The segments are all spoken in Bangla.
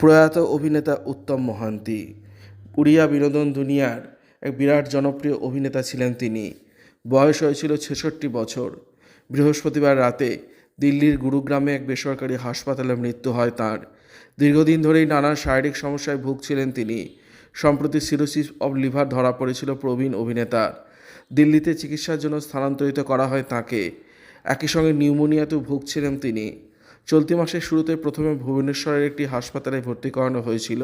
প্রয়াত অভিনেতা উত্তম মহান্তি। উড়িয়া বিনোদন দুনিয়ার এক বিরাট জনপ্রিয় অভিনেতা ছিলেন তিনি। বয়স হয়েছিল ছেষট্টি বছর। বৃহস্পতিবার রাতে দিল্লির গুরুগ্রামে এক বেসরকারি হাসপাতালে মৃত্যু হয় তার। দীর্ঘদিন ধরেই নানা শারীরিক সমস্যায় ভুগছিলেন তিনি। সম্প্রতি সিরোসিস অব লিভার ধরা পড়েছিল প্রবীণ অভিনেতার দিল্লিতে চিকিৎসার জন্য স্থানান্তরিত করা হয় তাকে। একই সঙ্গে নিউমোনিয়াতেও ভুগছিলেন তিনি। চলতি মাসের শুরুতে প্রথমে ভুবনেশ্বরের একটি হাসপাতালে ভর্তি করানো হয়েছিল।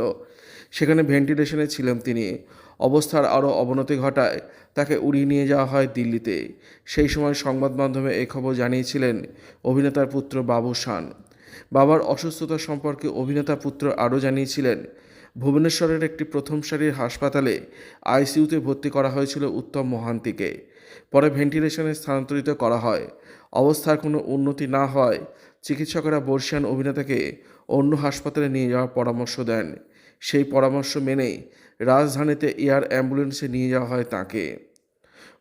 সেখানে ভেন্টিলেশনে ছিলেন তিনি। অবস্থার আরও অবনতি ঘটায়, তাকে উড়িয়ে নিয়ে যাওয়া হয় দিল্লিতে। সেই সময় সংবাদ মাধ্যমে এ খবর জানিয়েছিলেন অভিনেতার পুত্র বাবু শান। বাবার অসুস্থতা সম্পর্কে অভিনেতা পুত্র আরও জানিয়েছিলেন, ভুবনেশ্বরের একটি প্রথম সারির হাসপাতালে আইসিইউতে ভর্তি করা হয়েছিল উত্তম মহান্তিকে। পরে ভেন্টিলেশনে স্থানান্তরিত করা হয়। অবস্থার কোনো উন্নতি না হয় চিকিৎসকেরা বর্ষিয়ান অভিনেতাকে অন্য হাসপাতালে নিয়ে যাওয়ার পরামর্শ দেন। সেই পরামর্শ মেনেই রাজধানীতে এয়ার অ্যাম্বুলেন্সে নিয়ে যাওয়া হয় তাকে।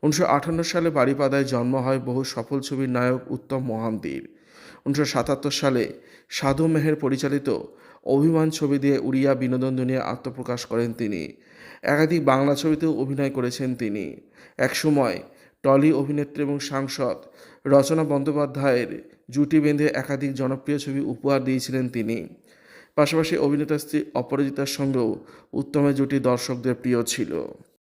উনিশশো সালে বাড়িপাদায় জন্ম হয় বহু সফল ছবির নায়ক উত্তম মহান্তির। উনিশশো সাতাত্তর সালে সাধু মেহের পরিচালিত অভিমান ছবি দিয়ে উড়িয়া বিনোদন দুনিয়া আত্মপ্রকাশ করেন তিনি। একাধিক বাংলা ছবিতেও অভিনয় করেছেন তিনি। একসময় টলি অভিনেত্রী এবং সাংসদ রচনা বন্দ্যোপাধ্যায়ের জুটি বেঁধে একাধিক জনপ্রিয় ছবি উপহার দিয়েছিলেন তিনি। পাশাপাশি অভিনেতা স্ত্রী অপরাজিতার সঙ্গেও উত্তমের জুটি দর্শকদের প্রিয় ছিল।